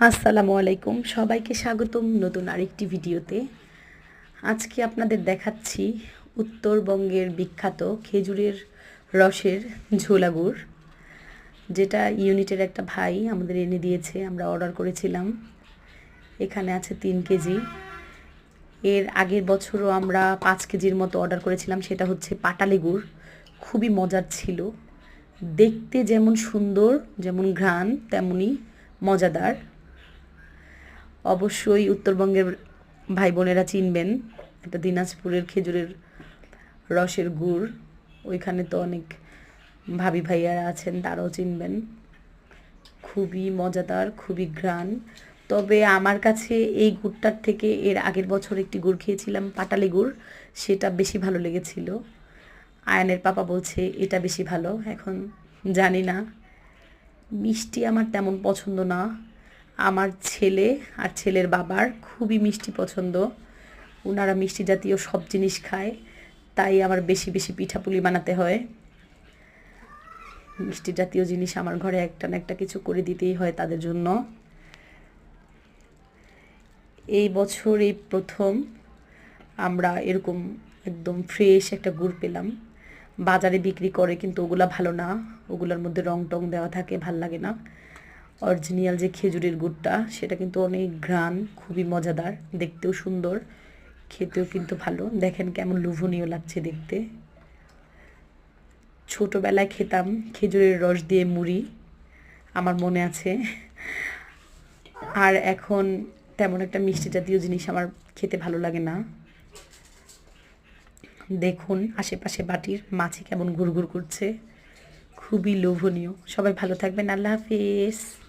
আসসালামু আলাইকুম। সবাইকে স্বাগতম নতুন আরেকটি ভিডিওতে। আজকে আপনাদের দেখাচ্ছি উত্তরবঙ্গের বিখ্যাত খেজুরের রসের ঝোলা গুড়, যেটা ইউনিটের একটা ভাই আমাদের এনে দিয়েছে, আমরা অর্ডার করেছিলাম। এখানে আছে তিন কেজি। এর আগের বছরও আমরা পাঁচ কেজির মতো অর্ডার করেছিলাম, সেটা হচ্ছে পাটালি গুড়। খুবই মজার ছিল। দেখতে যেমন সুন্দর, যেমন ঘ্রাণ তেমনই মজাদার। অবশ্যই উত্তরবঙ্গের ভাই বোনেরা চিনবেন। এটা দিনাজপুরের খেজুরের রসের গুড়। ওইখানে তো অনেক ভাবি ভাইয়ারা আছেন, তারাও চিনবেন। খুবই মজাদার, খুবই ঘ্রাণ। তবে আমার কাছে এই গুড়টার থেকে এর আগের বছর একটি গুড় খেয়েছিলাম, পাটালি গুড়। সেটা বেশি ভালো লেগেছিল। আয়নের পাপা বলছে, এটা বেশি ভালো। এখন জানি না। মিষ্টি আমার তেমন পছন্দ না। আমার ছেলে আর ছেলের বাবার খুবই মিষ্টি পছন্দ। ওনারা মিষ্টি জাতীয় সব জিনিস খায়, তাই আমার বেশি বেশি পিঠাপুলি বানাতে হয়। মিষ্টি জাতীয় জিনিস আমার ঘরে একটা না একটা কিছু করে দিতেই হয় তাদের জন্য। এই বছর এই প্রথম আমরা এরকম একদম ফ্রেশ একটা গুড় পেলাম। বাজারে বিক্রি করে কিন্তু ওগুলা ভালো না, ওগুলোর মধ্যে রং টং দেওয়া থাকে, ভালো লাগে না। অরিজিনাল যে খেজুরের গুড়টা, সেটা কিন্তু অনেক ঘ্রাণ, খুবই মজাদার, দেখতেও সুন্দর, খেতেও কিন্তু ভালো। দেখেন কেমন লোভনীয় লাগছে দেখতে। ছোটোবেলায় খেতাম খেজুরের রস দিয়ে মুড়ি, আমার মনে আছে। আর এখন তেমন একটা মিষ্টি জাতীয় জিনিস আমার খেতে ভালো লাগে না। দেখুন আশেপাশে বাটির মাছি কেমন ঘুরঘুর করছে। খুবই লোভনীয়। সবাই ভালো থাকবেন। আল্লাহ হাফিজ।